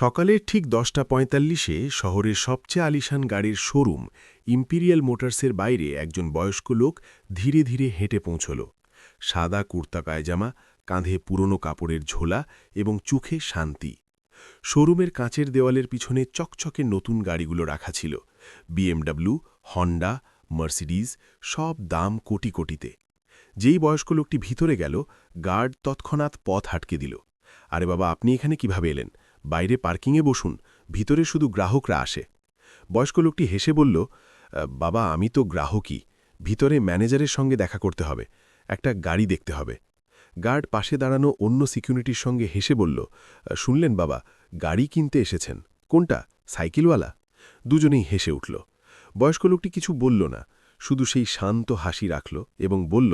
সকালের ঠিক দশটা পঁয়তাল্লিশে শহরের সবচেয়ে আলিশান গাড়ির শোরুম ইম্পিরিয়াল মোটরসের বাইরে একজন বয়স্ক লোক ধীরে ধীরে হেঁটে পৌঁছল। সাদা কুর্তা পায়জামা, কাঁধে পুরনো কাপড়ের ঝোলা এবং চোখে শান্তি। শোরুমের কাঁচের দেওয়ালের পিছনে চকচকে নতুন গাড়িগুলো রাখা ছিল। বিএমডাব্লিউ, হন্ডা, মার্সিডিজ সব দাম কোটি কোটিতে। যেই বয়স্ক লোকটি ভিতরে গেল, গার্ড তৎক্ষণাৎ পথ আটকে দিল। আরে বাবা, আপনি এখানে কীভাবে এলেন? বাইরে পার্কিংয়ে বসুন, ভিতরে শুধু গ্রাহকরা আসে। বয়স্ক লোকটি হেসে বলল বাবা, আমি তো গ্রাহকই। ভিতরে ম্যানেজারের সঙ্গে দেখা করতে হবে, একটা গাড়ি দেখতে হবে। গার্ড পাশে দাঁড়ানো অন্য সিকিউরিটির সঙ্গে হেসে বলল শুনলেন বাবা, গাড়ি কিনতে এসেছেন। কোনটা? সাইকেলওয়ালা? দুজনেই হেসে উঠল। বয়স্ক লোকটি কিছু বলল না, শুধু সেই শান্ত হাসি রাখল এবং বলল,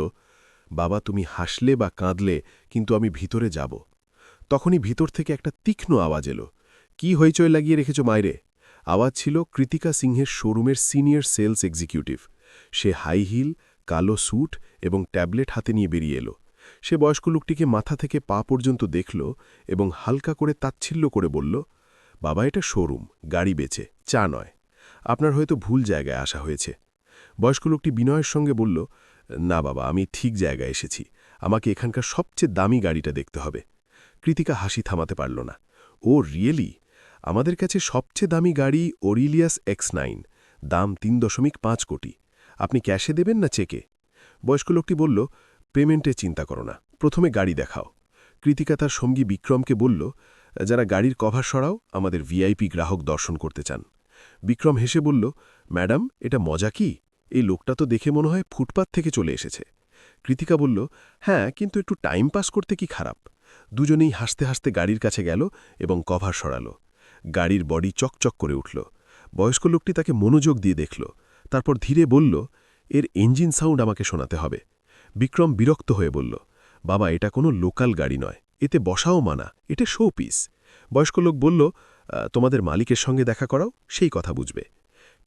বাবা, তুমি হাসলে বা কাঁদলে, কিন্তু আমি ভিতরে যাব। তখনই ভিতর থেকে একটা তীক্ষ্ণ আওয়াজ এলো। কি হইচই লাগিয়ে রেখেছ মাইরে? আওয়াজ ছিল কৃতিকা সিংহের শোরুমের সিনিয়র সেলস এক্সিকিউটিভ। সে হাই হিল, কালো স্যুট এবং ট্যাবলেট হাতে নিয়ে বেরিয়ে এলো। সে বয়স্ক লোকটিকে মাথা থেকে পা পর্যন্ত দেখল এবং হালকা করে তাচ্ছিল্য করে বলল, বাবা, এটা শোরুম, গাড়ি বেচে, চা নয়। আপনার হয়তো ভুল জায়গায় আসা হয়েছে। বয়স্ক লোকটি বিনয়ের সঙ্গে বলল, না বাবা, আমি ঠিক জায়গায় এসেছি। আমাকে এখানকার সবচেয়ে দামি গাড়িটা দেখতে হবে। কৃতিকা হাসি থামাতে পারল না। Oh, really? আমাদের কাছে সবচেয়ে দামি গাড়ি ওরিলিয়াস এক্স নাইন, দাম তিন দশমিক পাঁচ কোটি। আপনি ক্যাশে দেবেন না চেকে? বয়স্ক লোকটি বলল, পেমেন্টে চিন্তা করো না, প্রথমে গাড়ি দেখাও। কৃতিকা তার সঙ্গী বিক্রমকে বলল, যারা গাড়ির কভার সরাও, আমাদের ভিআইপি গ্রাহক দর্শন করতে চান। বিক্রম হেসে বলল, ম্যাডাম, এটা মজা কি? এই লোকটা তো দেখে মনে হয় ফুটপাত থেকে চলে এসেছে। কৃতিকা বলল হ্যাঁ কিন্তু একটু টাইম পাস করতে কি খারাপ? দুজনেই হাসতে হাসতে গাড়ির কাছে গেল এবং কভার সরাল। গাড়ির বডি চকচক করে উঠল। বয়স্ক লোকটি তাকে মনোযোগ দিয়ে দেখল। তারপর ধীরে বলল, এর ইঞ্জিন সাউন্ড আমাকে শোনাতে হবে। বিক্রম বিরক্ত হয়ে বলল, বাবা, এটা কোনো লোকাল গাড়ি নয়। এতে বসাও মানা। এটা শো পিস বয়স্ক লোক বলল তোমাদের মালিকের সঙ্গে দেখা করাও, সেই কথা বুঝবে।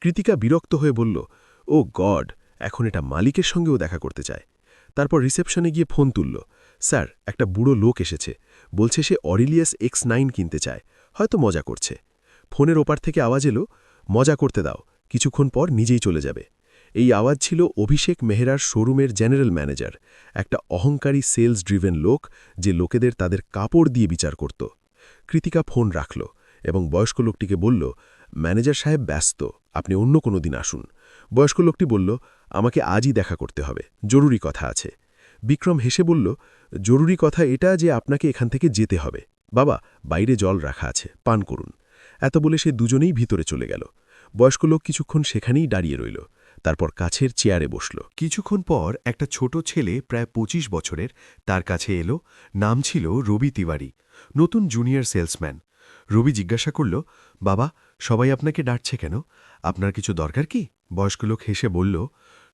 কৃতিকা বিরক্ত হয়ে বলল, ও গড, এখন এটা মালিকের সঙ্গেও দেখা করতে চায়। তারপর রিসেপশনে গিয়ে ফোন তুলল স্যার, একটা বুড়ো লোক এসেছে। বলছে সে অরিলিয়াস এক্স নাইন কিনতে চায়। হয়তো মজা করছে। ফোনের ওপার থেকে আওয়াজ এলো, মজা করতে দাও। কিছুক্ষণ পর নিজেই চলে যাবে। এই আওয়াজ ছিল অভিষেক মেহরার শোরুমের জেনারেল ম্যানেজার, একটা অহংকারী সেলস ড্রিভেন লোক যে লোকেদের তাদের কাপড় দিয়ে বিচার করত। কৃতিকা ফোন রাখল এবং বয়স্ক লোকটিকে বলল, ম্যানেজার সাহেব ব্যস্ত, আপনি অন্য কোনো দিন আসুন। বয়স্ক লোকটি বলল, আমাকে আজই দেখা করতে হবে। জরুরি কথা আছে। বিক্রম হেসে বলল, জরুরি কথা এটা যে আপনাকে এখান থেকে যেতে হবে। বাবা, বাইরে জল রাখা আছে, পান করুন। এত বলে সে দুজনেই ভিতরে চলে গেল। বয়স্ক লোক কিছুক্ষণ সেখানেই দাঁড়িয়ে রইল। তারপর কাছের চেয়ারে বসল। কিছুক্ষণ পর একটা ছোট ছেলে প্রায় ২৫ বছরের, তার কাছে এলো। নাম ছিল রবি তিওয়ারি, নতুন জুনিয়র সেলসম্যান। রবি জিজ্ঞাসা করল, বাবা, সবাই আপনাকে ডাকছে কেন? আপনার কিছু দরকার কি? বয়স্ক লোক হেসে বলল,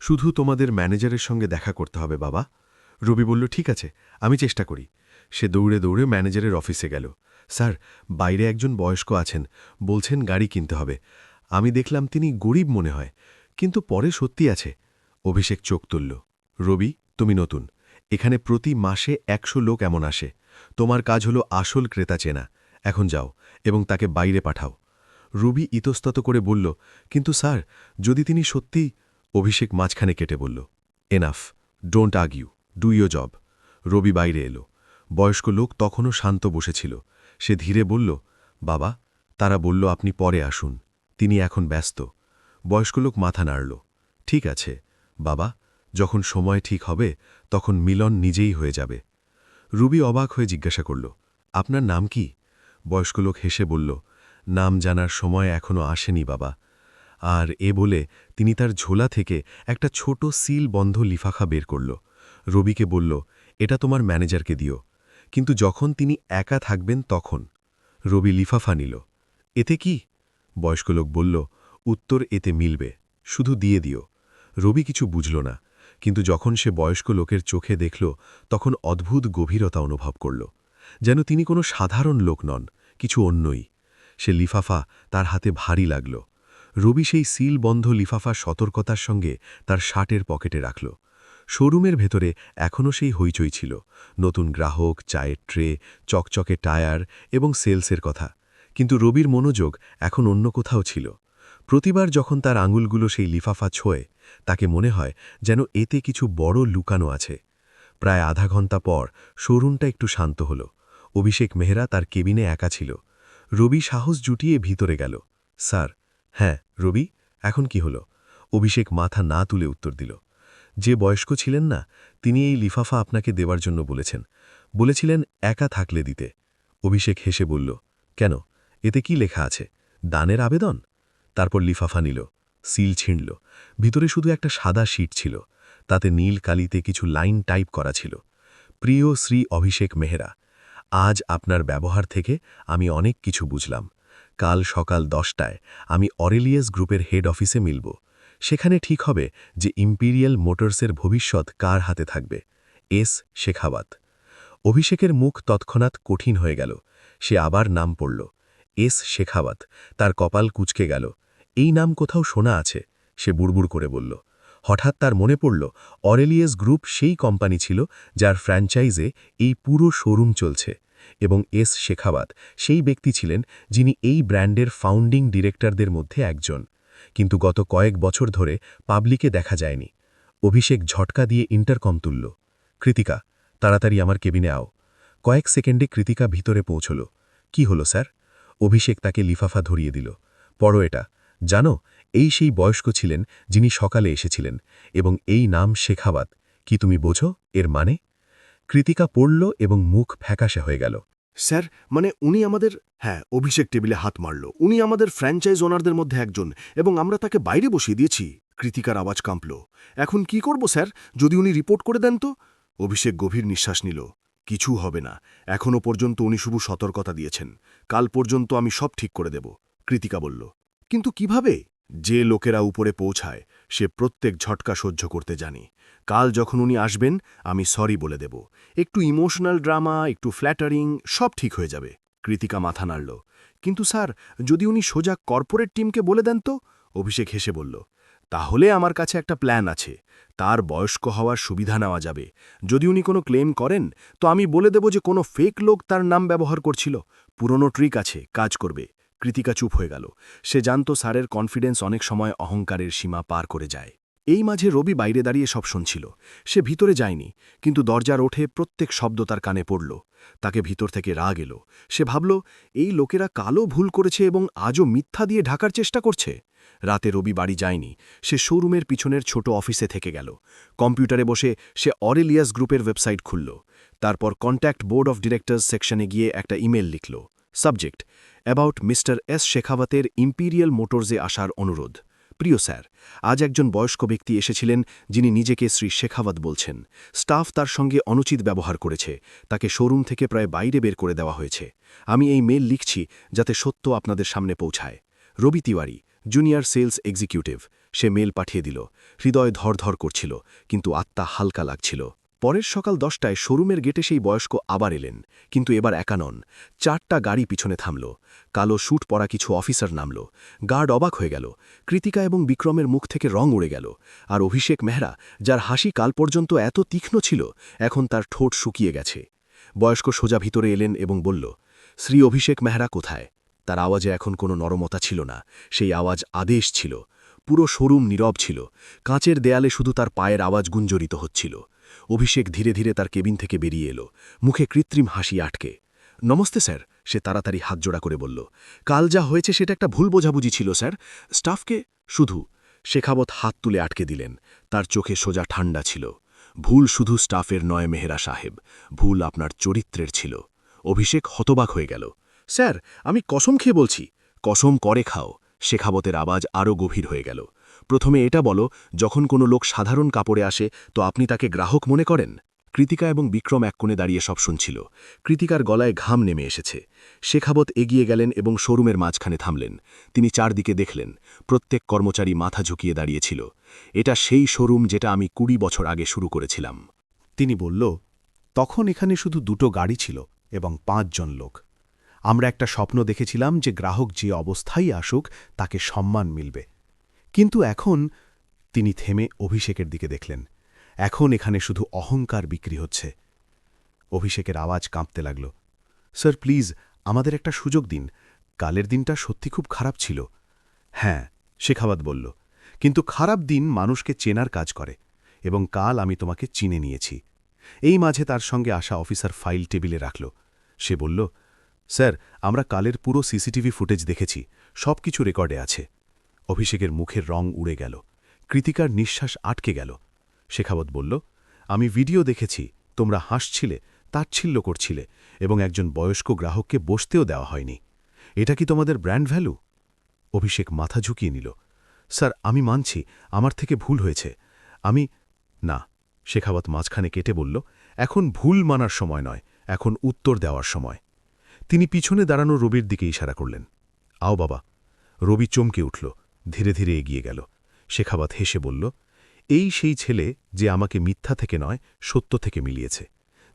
শুধু তোমাদের ম্যানেজারের সঙ্গে দেখা করতে হবে, বাবা। রবি বলল, ঠিক আছে, আমি চেষ্টা করি। সে দৌড়ে দৌড়ে ম্যানেজারের অফিসে গেল। স্যার, বাইরে একজন বয়স্ক আছেন, বলছেন গাড়ি কিনতে হবে। আমি দেখলাম তিনি গরিব মনে হয়, কিন্তু পরে সত্যি আছে। অভিষেক চোখ তুলল। রবি, তুমি নতুন। এখানে প্রতি মাসে একশো লোক এমন আসে। তোমার কাজ হলো আসল ক্রেতা চেনা। এখন যাও এবং তাকে বাইরে পাঠাও। রবি ইতস্তত করে বলল, কিন্তু স্যার, যদি তিনি সত্যি অভিষেক মাঝখানে কেটে বলল, enough, don't argue do job. Ravi বাইরে এলো। বয়স্ক লোক তখনও শান্ত বসেছিল। সে ধীরে বলল, বাবা। তারা বলল, আপনি পরে আসুন। তিনি এখন ব্যস্ত। বয়স্ক লোক মাথা নাড়ল। ঠিক আছে। বাবা, যখন সময় ঠিক হবে, তখন মিলন নিজেই হয়ে যাবে। রুবি অবাক হয়ে জিজ্ঞাসা করল, আপনার নাম কি? বয়স্ক লোক হেসে বলল, নাম জানার সময় এখনও আসেনি, বাবা। আর এ বলে তিনি তার ঝোলা থেকে একটা ছোট সিল বন্ধ লিফাখা বের করল। রবিকে বলল, এটা তোমার ম্যানেজারকে দিও। কিন্তু যখন তিনি একা থাকবেন তখন রবি লিফাফা নিল। এতে কি? বয়স্ক লোক বলল, উত্তর এতে মিলবে, শুধু দিয়ে দিও। রবি কিছু বুঝল না, কিন্তু যখন সে বয়স্ক লোকের চোখে দেখল, তখন অদ্ভুত গভীরতা অনুভব করল, যেন তিনি কোনো সাধারণ লোক নন, কিছু অন্যই। সে লিফাফা তার হাতে ভারী লাগল। রবি সেই সিল বন্ধ লিফাফা সতর্কতার সঙ্গে তার শার্টের পকেটে রাখল। শোরুমের ভেতরে এখনও সেই হইচই ছিল। নতুন গ্রাহক, চায়ের ট্রে, চকচকে টায়ার এবং সেলসের কথা। কিন্তু রবির মনোযোগ এখন অন্য কোথাও ছিল। প্রতিবার যখন তার আঙুলগুলো সেই লিফাফা ছোঁয়, তাকে মনে হয় যেন এতে কিছু বড় লুকানো আছে। প্রায় আধা ঘণ্টা পর শোরুমটা একটু শান্ত হল। অভিষেক মেহরা তার কেবিনে একা ছিল। রবি সাহস জুটিয়ে ভিতরে গেল। স্যার হ্যাঁ রবি, এখন কি হলো? অভিষেক মাথা না তুলে উত্তর দিল। যে বয়স্ক ছিলেন না, তিনি এই লিফাফা আপনাকে দেওয়ার জন্য বলেছেন। বলেছিলেন, একা থাকলে দিতে। অভিষেক হেসে বলল, কেন? এতে কি লেখা আছে? দানের আবেদন? তারপর লিফাফা নিল, সিল ছিঁড়ল। ভিতরে শুধু একটা সাদা শিট ছিল, তাতে নীল কালিতে কিছু লাইন টাইপ করা ছিল। প্রিয় শ্রী অভিষেক মেহরা, আজ আপনার ব্যবহার থেকে আমি অনেক কিছু বুঝলাম। কাল সকাল দশটায় আমি অরেলিয়াস গ্রুপের হেড অফিসে মিলব। সেখানে ঠিক হবে যে ইম্পিরিয়াল মোটরসের ভবিষ্যৎ কার হাতে থাকবে। এস শেখাওয়াত। অভিষেকের মুখ তৎক্ষণাৎ কঠিন হয়ে গেল। সে আবার নাম পড়ল। এস শেখাওয়াত। তার কপাল কুচকে গেল। এই নাম কোথাও শোনা আছে? সে বুড়বুড় করে বলল। হঠাৎ তার মনে পড়ল, অরেলিয়াস গ্রুপ সেই কোম্পানি ছিল যার ফ্র্যাঞ্চাইজে এই পুরো শোরুম চলছে এবং এস শেখাওয়াত সেই ব্যক্তি ছিলেন যিনি এই ব্র্যান্ডের ফাউন্ডিং ডিরেক্টরদের মধ্যে একজন। কিন্তু গত কয়েক বছর ধরে পাবলিকে দেখা যায়নি। অভিষেক ঝটকা দিয়ে ইন্টারকম তুলল। কৃতিকা, তাড়াতাড়ি আমার কেবিনে আও। কয়েক সেকেন্ডে কৃতিকা ভিতরে পৌঁছল। কি হলো, স্যার? অভিষেক তাকে লিফাফা ধরিয়ে দিল। পড়ো এটা। জানো, এই সেই বয়স্ক ছিলেন যিনি সকালে এসেছিলেন, এবং এই নাম শেখাওয়াত। কি তুমি বোঝো? এর মানে? কৃতিকা পড়ল এবং মুখ ফ্যাকাশে হয়ে গেল। স্যার মানে উনি আমাদের হ্যাঁ অভিষেক টেবিলে হাত মারল। উনি আমাদের ফ্র্যাঞ্চাইজ ওনারদের মধ্যে একজন এবং আমরা তাকে বাইরে বসিয়ে দিয়েছি। কৃতিকার আওয়াজ কাঁপল। এখন কি করব, স্যার? যদি উনি রিপোর্ট করে দেন তো? অভিষেক গভীর নিঃশ্বাস নিল। কিছু হবে না। এখনও পর্যন্ত উনি শুধু সতর্কতা দিয়েছেন। কাল পর্যন্ত আমি সব ঠিক করে দেব, কৃতিকা বলল। কিন্তু কীভাবে? যে লোকেরা উপরে পৌঁছায়, সে প্রত্যেক ঝটকা সহ্য করতে জানি। কাল যখন উনি আসবেন, আমি সরি বলে দেব। একটু ইমোশনাল ড্রামা, একটু ফ্ল্যাটারিং, সব ঠিক হয়ে যাবে, কৃতিকা মাথা নাড়ল। কিন্তু স্যার, যদি উনি সোজা কর্পোরেট টিমকে বলে দেন তো? অভিষেক হেসে বলল, তাহলে আমার কাছে একটা প্ল্যান আছে। তার বয়স্ক হওয়ার সুবিধা নেওয়া যাবে। যদি উনি কোনো ক্লেম করেন, তো আমি বলে দেব যে কোনো ফেক লোক তার নাম ব্যবহার করছিল। পুরনো ট্রিক আছে, কাজ করবে। কৃতিকা চুপ হয়ে গেল। সে জানত স্যারের কনফিডেন্স অনেক সময় অহংকারের সীমা পার করে যায়। এই মাঝে রবি বাইরে দাঁড়িয়ে সব শুনছিল। সে ভিতরে যায়নি, কিন্তু দরজার ওঠে প্রত্যেক শব্দ তার কানে পড়ল। তাকে ভিতর থেকে রাগ এলো। সে ভাবল, এই লোকেরা কালো ভুল করেছে এবং আজও মিথ্যা দিয়ে ঢাকার চেষ্টা করছে? রাতে রবি বাড়ি যায়নি। সে শোরুমের পিছনের ছোট অফিসে থেকে গেল। কম্পিউটারে বসে সে অরেলিয়াস গ্রুপের ওয়েবসাইট খুলল। তারপর কন্ট্যাক্ট বোর্ড অফ ডিরেক্টর্স সেকশনে গিয়ে একটা ইমেল লিখল। সাবজেক্ট অ্যাবাউট মিস্টার এস শেখাওয়াতের ইম্পিরিয়াল মোটরসে আসার অনুরোধ। প্রিয় স্যার, আজ একজন বয়স্ক ব্যক্তি এসেছিলেন যিনি নিজেকে শ্রী শেখাওয়াত বলছেন। স্টাফ তার সঙ্গে অনুচিত ব্যবহার করেছে। তাকে শোরুম থেকে প্রায় বাইরে বের করে দেওয়া হয়েছে। আমি এই মেল লিখছি যাতে সত্য আপনাদের সামনে পৌঁছায়। Ravi Tiwari, junior sales executive, সে মেল পাঠিয়ে দিল। হৃদয় ধরধর করছিল, কিন্তু আত্মা হালকা লাগছিল। পরের সকাল দশটায় শোরুমের গেটে সেই বয়স্ক আবার এলেন, কিন্তু এবার একা নন। চারটা গাড়ি পিছনে থামল। কালো স্যুট পরা কিছু অফিসার নামল। গার্ড অবাক হয়ে গেল। কৃতিকা এবং বিক্রমের মুখ থেকে রং উড়ে গেল। আর অভিষেক মেহরা, যার হাসি কাল পর্যন্ত এত তীক্ষ্ণ ছিল, এখন তার ঠোঁট শুকিয়ে গেছে। বয়স্ক সোজা ভিতরে এলেন এবং বলল, শ্রী অভিষেক মেহরা কোথায়? তার আওয়াজে এখন কোনো নরমতা ছিল না। সেই আওয়াজ আদেশ ছিল। পুরো শোরুম নীরব ছিল। কাঁচের দেয়ালে শুধু তার পায়ের আওয়াজ গুঞ্জরিত হচ্ছিল। অভিষেক ধীরে ধীরে তার কেবিন থেকে বেরিয়ে এলো। মুখে কৃত্রিম হাসি আটকে। নমস্তে, স্যার, সে তাড়াতাড়ি হাত জোড়া করে বলল। কাল যা হয়েছে সেটা একটা ভুল বোঝাবুঝি ছিল, স্যার। স্টাফকে? শুধু। শেখাবত হাত তুলে আটকে দিলেন। তার চোখে সোজা ঠান্ডা ছিল। ভুল শুধু স্টাফের নয়, মেহেরা সাহেব। ভুল আপনার চরিত্রের ছিল। অভিষেক হতবাক হয়ে গেল। স্যার, আমি কসম খেয়ে বলছি। কসম করে খাও। শেখাবতের আওয়াজ আরও গভীর হয়ে গেল। প্রথমে এটা বলো, যখন কোনো লোক সাধারণ কাপড়ে আসে, তো আপনি তাকে গ্রাহক মনে করেন? কৃতিকা এবং বিক্রম এক কোণে দাঁড়িয়ে সব শুনছিল। কৃতিকার গলায় ঘাম নেমে এসেছে। শেখাবত এগিয়ে গেলেন এবং শোরুমের মাঝখানে থামলেন। তিনি চারদিকে দেখলেন, প্রত্যেক কর্মচারী মাথা ঝুঁকিয়ে দাঁড়িয়েছিল। এটা সেই শোরুম যেটা আমি কুড়ি বছর আগে শুরু করেছিলাম। তিনি বলল, তখন এখানে শুধু দুটো গাড়ি ছিল এবং পাঁচজন লোক। আমরা একটা স্বপ্ন দেখেছিলাম যে গ্রাহক যে অবস্থায় আসুক, তাকে সম্মান মিলবে। কিন্তু এখন তিনি থেমে অভিষেকের দিকে দেখলেন। এখন এখানে শুধু অহংকার বিক্রি হচ্ছে। অভিষেকের আওয়াজ কাঁপতে লাগল। স্যার, প্লিজ, আমাদের একটা সুযোগ দিন। কালের দিনটা সত্যি খুব খারাপ ছিল। হ্যাঁ শেখাবাত বলল। কিন্তু খারাপ দিন মানুষকে চেনার কাজ করে, এবং কাল আমি তোমাকে চিনে নিয়েছি। এই মাঝে তার সঙ্গে আসা অফিসার ফাইল টেবিলে রাখল। সে বলল স্যার, আমরা কালের পুরো সিসিটিভি ফুটেজ দেখেছি সব কিছু রেকর্ডে আছে। অভিষেকের মুখের রং উড়ে গেল, কৃতিকার নিঃশ্বাস আটকে গেল। শেখাবত বলল, আমি ভিডিও দেখেছি, তোমরা হাসছিলে, তাচ্ছিল্য করছিলে, এবং একজন বয়স্ক গ্রাহককে বসতেও দেওয়া হয়নি। এটা কি তোমাদের ব্র্যান্ড ভ্যালু? অভিষেক মাথা ঝুঁকিয়ে নিল, স্যার, আমি মানছি, আমার থেকে ভুল হয়েছে। আমি, না, শেখাবত মাঝখানে কেটে বলল, এখন ভুল মানার সময় নয়, এখন উত্তর দেওয়ার সময়। তিনি পিছনে দাঁড়ানো রবির দিকে ইশারা করলেন। আও বাবা। রবি চমকে উঠল, ধীরে ধীরে এগিয়ে গেল। শেখাবাত হেসে বলল, এই সেই ছেলে যে আমাকে মিথ্যা থেকে নয়, সত্য থেকে মিলিয়েছে।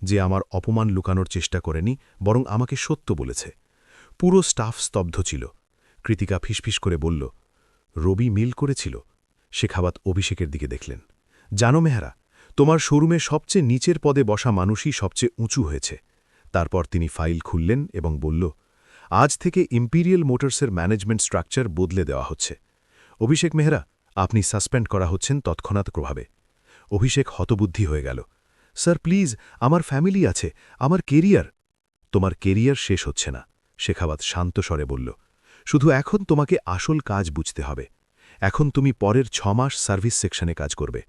যে আমার অপমান লুকানোর চেষ্টা করেনি, বরং আমাকে সত্য বলেছে। পুরো স্টাফ স্তব্ধ ছিল। কৃতিকা ফিসফিস করে বলল, রবি মিল করেছিল? শেখাবাত অভিষেকের দিকে দেখলেন, জানো মেহারা, তোমার শোরুমে সবচেয়ে নিচের পদে বসা মানুষই সবচেয়ে উঁচু হয়েছে। তারপর তিনি ফাইল খুললেন এবং বলল, আজ থেকে ইম্পিরিয়াল মোটরসের ম্যানেজমেন্ট স্ট্রাকচার বদলে দেওয়া হচ্ছে। অভিষেক মেহরা, আপনি সাসপেন্ড করা হচ্ছেন তৎক্ষণাৎ প্রভাবে। অভিষেক হতবুদ্ধি হয়ে গেল, স্যার, প্লিজ, আমার ফ্যামিলি আছে, আমার কেরিয়ার তোমার কেরিয়ার শেষ হচ্ছে না শেখাবাত শান্ত স্বরে বলল, শুধু এখন তোমাকে আসল কাজ বুঝতে হবে। এখন তুমি পরের ছ মাস সার্ভিস সেকশনে কাজ করবে।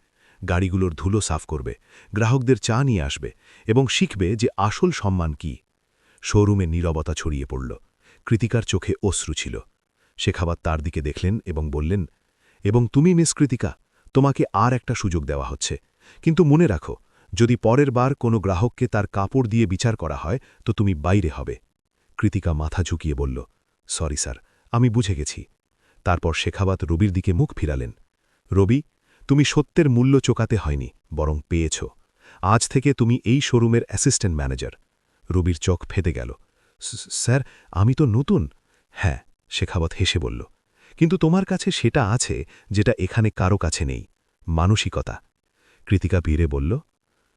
গাড়িগুলোর ধুলো সাফ করবে, গ্রাহকদের চা নিয়ে আসবে এবং শিখবে যে আসল সম্মান কি। শোরুমে নীরবতা ছড়িয়ে পড়ল, কৃতিকার চোখে অশ্রু ছিল। শেখাবাত তার দিকে দেখলেন এবং বললেন, এবং তুমি, মিস কৃতিকা, তোমাকে আর একটা সুযোগ দেওয়া হচ্ছে। কিন্তু মনে রাখো, যদি পরের বার কোনো গ্রাহককে তার কাপড় দিয়ে বিচার করা হয়, তো তুমি বাইরে হবে। কৃতিকা মাথা ঝুঁকিয়ে বলল, সরি স্যার, আমি বুঝে গেছি। তারপর শেখাবাত রবির দিকে মুখ ফিরালেন। রবি তুমি সত্যের মূল্য চোকাতে হয়নি, বরং পেয়েছ। আজ থেকে তুমি এই শোরুমের অ্যাসিস্ট্যান্ট ম্যানেজার। রবির চোখ ফেটে গেল। স্যার, আমি তো নতুন। হ্যাঁ শেখাবত হেসে বলল। কিন্তু তোমার কাছে সেটা আছে যেটা এখানে কারও কাছে নেই, মানসিকতা। কৃতিকা বীরে বলল,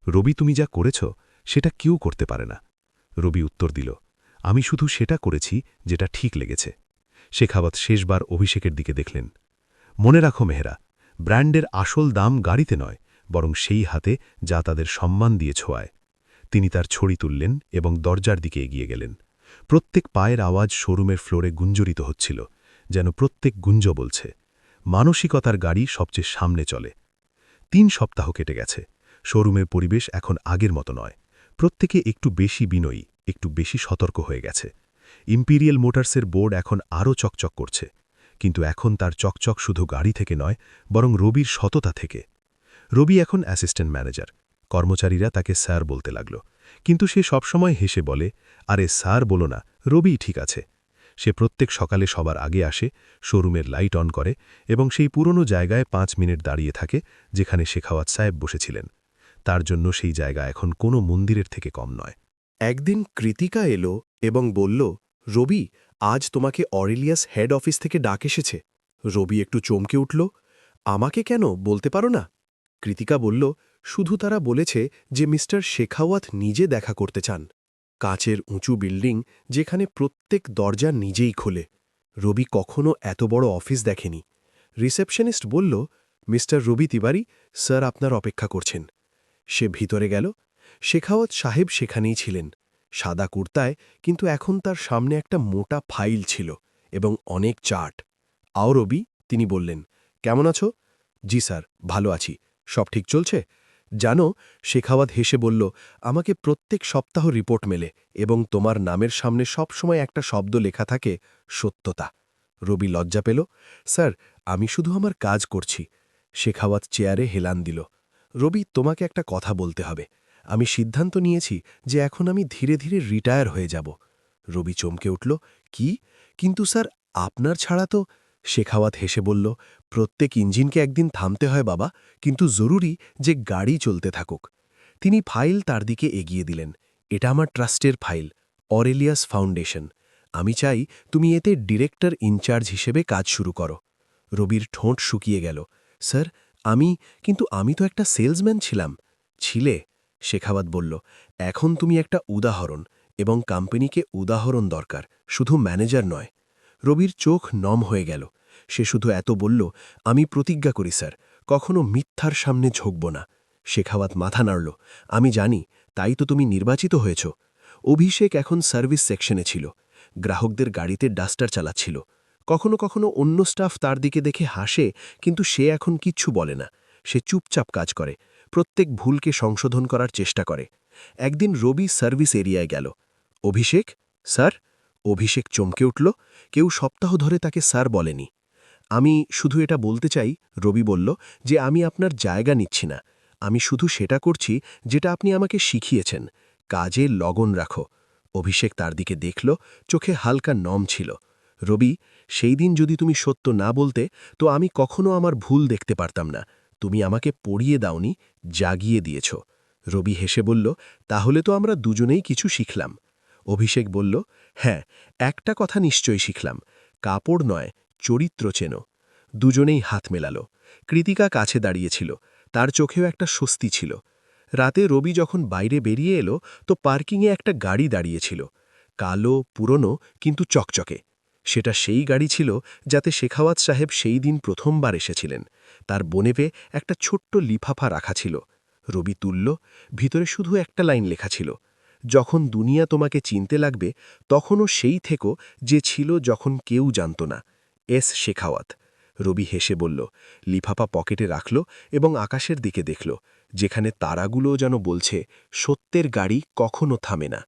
রবি, তুমি যা করেছ, সেটা কেউ করতে পারে না। রবি উত্তর দিল, আমি শুধু সেটা করেছি যেটা ঠিক লেগেছে। শেখাবত শেষবার অভিষেকের দিকে দেখলেন। মনে রাখো মেহরা ব্র্যান্ডের আসল দাম গাড়িতে নয়, বরং সেই হাতে যা তাদের সম্মান দিয়ে ছোঁয়ায়। তিনি তার ছড়ি তুললেন এবং দরজার দিকে এগিয়ে গেলেন। প্রত্যেক পায়ের আওয়াজ শোরুমের ফ্লোরে গুঞ্জরিত হচ্ছিল, যেন প্রত্যেক গুঞ্জ বলছে, মানসিকতার গাড়ি সবচেয়ে সামনে চলে। তিন সপ্তাহ কেটে গেছে। শোরুমের পরিবেশ এখন আগের মতো নয়। প্রত্যেকে একটু বেশি বিনয়ী, একটু বেশি সতর্ক হয়ে গেছে। ইম্পিরিয়াল মোটরসের বোর্ড এখন আরও চকচক করছে। কিন্তু এখন তার চকচক শুধু গাড়ি থেকে নয়, বরং রবির সততা থেকে। রবি এখন অ্যাসিস্ট্যান্ট ম্যানেজার। কর্মচারীরা তাকে স্যার বলতে লাগল। কিন্তু সে সবসময় হেসে বলে, আরে স্যার, বলো না, রবিই ঠিক আছে। সে প্রত্যেক সকালে সবার আগে আসে, শোরুমের লাইট অন করে এবং সেই পুরনো জায়গায় পাঁচ মিনিট দাঁড়িয়ে থাকে, যেখানে শেখাওয়াত সাহেব বসেছিলেন। তার জন্য সেই জায়গা এখন কোনো মন্দিরের থেকে কম নয়। একদিন কৃতিকা এলো এবং বলল, রবি আজ তোমাকে অরেলিয়াস হেড অফিস থেকে ডাক এসেছে। রবি একটু চমকে উঠল, আমাকে কেন? বলতে পারো না? কৃতিকা বলল, শুধু তারা বলেছে যে মিস্টার শেখাওয়াত নিজে দেখা করতে চান। কাচের উঁচু বিল্ডিং যেখানে প্রত্যেক দরজা নিজেই খোলে। রবি কখনো এত বড় অফিস দেখেনি। রিসেপশনিস্ট বলল, মিস্টার রবি তিওয়ারি, স্যার আপনার অপেক্ষা করছেন। সে ভিতরে গেল। শেখাওয়াত সাহেব সেখানেই ছিলেন। সাদা কুর্তায়, কিন্তু এখন তার সামনে একটা মোটা ফাইল ছিল এবং অনেক চার্ট আও রবি তিনি বললেন, কেমন আছো? জি স্যার, ভালো আছি। সব ঠিক চলছে? জানো, শেখাওয়াত হেসে বলল, আমাকে প্রত্যেক সপ্তাহ রিপোর্ট মেলে এবং তোমার নামের সামনে সবসময় একটা শব্দ লেখা থাকে, সত্যতা। রবি লজ্জা পেল, স্যার, আমি শুধু আমার কাজ করছি। শেখাওয়াত চেয়ারে হেলান দিল, রবি, তোমাকে একটা কথা বলতে হবে। আমি সিদ্ধান্ত নিয়েছি যে এখন আমি ধীরে ধীরে রিটায়ার হয়ে যাব। রবি চমকে উঠল, কি? কিন্তু স্যার, আপনার ছাড়া তো শেখাওয়াত হেসে বলল, প্রত্যেক ইঞ্জিনকে একদিন থামতে হয় বাবা, কিন্তু জরুরি যে গাড়ি চলতে থাকুক। তিনি ফাইল তার দিকে এগিয়ে দিলেন। এটা আমার ট্রাস্টের ফাইল, অরেলিয়াস ফাউন্ডেশন। আমি চাই তুমি এতে ডিরেক্টর ইনচার্জ হিসেবে কাজ শুরু করো। রবির ঠোঁট শুকিয়ে গেল, স্যার, আমি, কিন্তু আমি তো একটা সেলসম্যান ছিলাম। ছিলে শেখাওয়াত বলল, এখন তুমি একটা উদাহরণ এবং কোম্পানিকে উদাহরণ দরকার, শুধু ম্যানেজার নয়। রবির চোখ নম হয়ে গেল। সে শুধু এত বলল, আমি প্রতিজ্ঞা করি স্যার, কখনো মিথ্যার সামনে ঝোঁকব না। শেখাওয়াত মাথা নাড়ল, আমি জানি, তাই তো তুমি নির্বাচিত হয়েছ। অভিষেক এখন সার্ভিস সেকশনে ছিল। গ্রাহকদের গাড়িতে ডাস্টার চালাচ্ছিল। কখনো কখনো অন্য স্টাফ তার দিকে দেখে হাসে, কিন্তু সে এখন কিচ্ছু বলে না। সে চুপচাপ কাজ করে। প্রত্যেক ভুলকে সংশোধন করার চেষ্টা করে। একদিন রবি সার্ভিস এরিয়ায় গেল। অভিষেক, স্যার? অভিষেক চমকে উঠল। কেউ সপ্তাহ ধরে তাকে স্যার বলেনি। আমি শুধু এটা বলতে চাই, রবি বলল, যে আমি আপনার জায়গা নিচ্ছি না। আমি শুধু সেটা করছি যেটা আপনি আমাকে শিখিয়েছেন। কাজে লগন রাখো। অভিষেক তার দিকে দেখল, চোখে হালকা নম ছিল। রবি, সেই দিন যদি তুমি সত্য না বলতে, তো আমি কখনো আমার ভুল দেখতে পারতাম না। তুমি আমাকে পড়িয়ে দাওনি, জাগিয়ে দিয়েছ। রবি হেসে বলল, তাহলে তো আমরা দুজনেই কিছু শিখলাম। অভিষেক বলল হ্যাঁ একটা কথা নিশ্চয়ই শিখলাম। কাপড় নয়, চরিত্র চেনো। দুজনেই হাত মেলাল। কৃতিকা কাছে দাঁড়িয়েছিল। তার চোখেও একটা স্বস্তি ছিল। রাতে রবি যখন বাইরে বেরিয়ে এলো, তো পার্কিংয়ে একটা গাড়ি দাঁড়িয়েছিল। কালো, পুরনো, কিন্তু চকচকে। সেটা সেই গাড়ি ছিল যাতে শেখাওয়াত সাহেব সেই দিন প্রথমবার এসেছিলেন। তার বনেপে একটা ছোট্ট লিফাফা রাখা ছিল। রবি তুলল, ভিতরে শুধু একটা লাইন লেখা ছিল। যখন দুনিয়া তোমাকে চিনতে লাগবে, তখনও সেই থেকো যে ছিল যখন কেউ জানত না। এস শেখাওয়াত। রবি হেসে বলল, লিফাফা পকেটে রাখল এবং আকাশের দিকে দেখল, যেখানে তারাগুলো যেন বলছে, সত্যের গাড়ি কখনো থামে না।